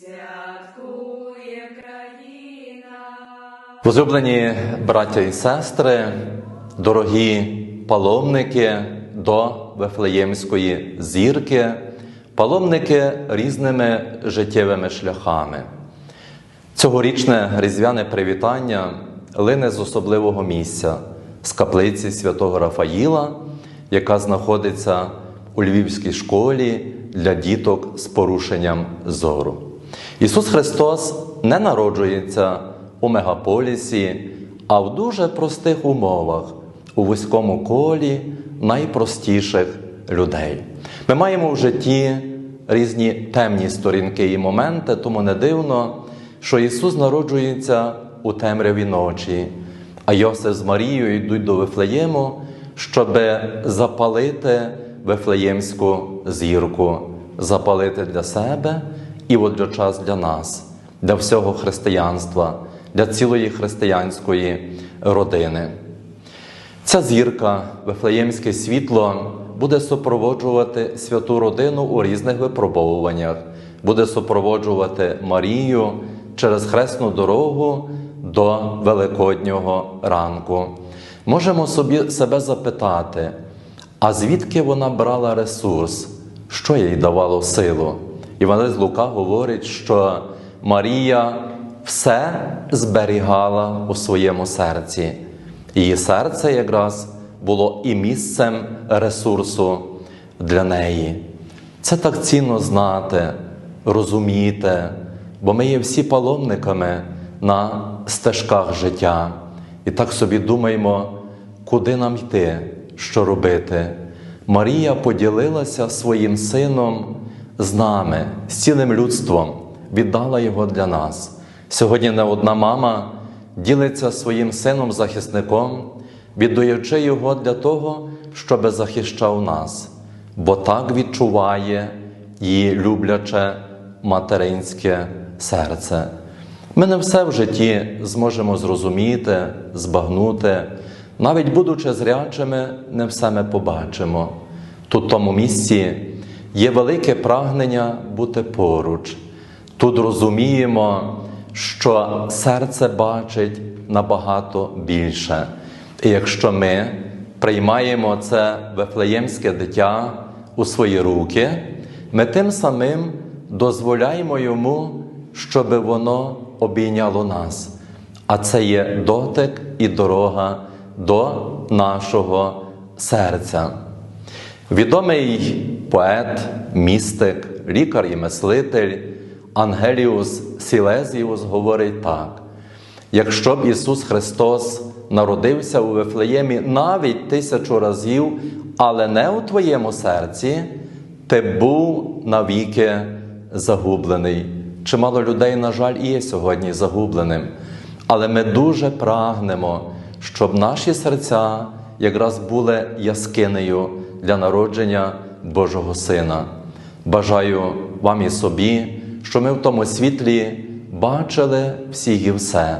святкує країна. Возлюблені браття і сестри, дорогі паломники до Вифлеємської зірки, паломники різними життєвими шляхами. Цьогорічне різдвяне привітання лине з особливого місця з каплиці святого Рафаїла, яка знаходиться у Львівській школі для діток з порушенням зору. Ісус Христос не народжується у мегаполісі, а в дуже простих умовах, у вузькому колі найпростіших людей. Ми маємо в житті різні темні сторінки і моменти, тому не дивно, що Ісус народжується у темряві ночі, а Йосиф з Марією йдуть до Вифлеєму, щоб запалити Вифлеємську зірку, запалити для себе і водночас для нас, для всього християнства, для цілої християнської родини. Ця зірка, Вифлеємське світло, буде супроводжувати святу родину у різних випробовуваннях, буде супроводжувати Марію через хресну дорогу до Великоднього ранку. Можемо собі себе запитати, а звідки вона брала ресурс, що їй давало силу? Іванець Лука говорить, що Марія все зберігала у своєму серці. Її серце якраз було і місцем ресурсу для неї. Це так цінно знати, розуміти, бо ми є всі паломниками на стежках життя. І так собі думаємо, куди нам йти, що робити. Марія поділилася своїм сином з нами, з цілим людством, віддала його для нас. Сьогодні не одна мама ділиться своїм сином-захисником, віддаючи його для того, щоб захищав нас, бо так відчуває її любляче материнське серце. Ми не все в житті зможемо зрозуміти, збагнути, навіть будучи зрячими, не все ми побачимо. Тут, тому місці, є велике прагнення бути поруч. Тут розуміємо, що серце бачить набагато більше. І якщо ми приймаємо це вифлеємське дитя у свої руки, ми тим самим дозволяємо йому, щоб воно обійняло нас. А це є дотик і дорога до нашого серця. Відомий поет, містик, лікар і мислитель Ангеліус Сілезіус говорить так: якщо б Ісус Христос народився у Вифлеємі навіть тисячу разів, але не у твоєму серці, ти був навіки загублений. Чимало людей, на жаль, і є сьогодні загубленим. Але ми дуже прагнемо, щоб наші серця якраз були яскинею для народження Божого Сина. Бажаю вам і собі, що ми в тому світлі бачили всіх і все.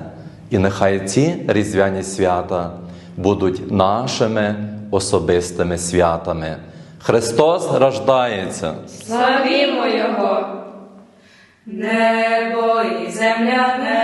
І нехай ці різдвяні свята будуть нашими особистими святами. Христос рождається. Славімо Його! Небо і земля, небо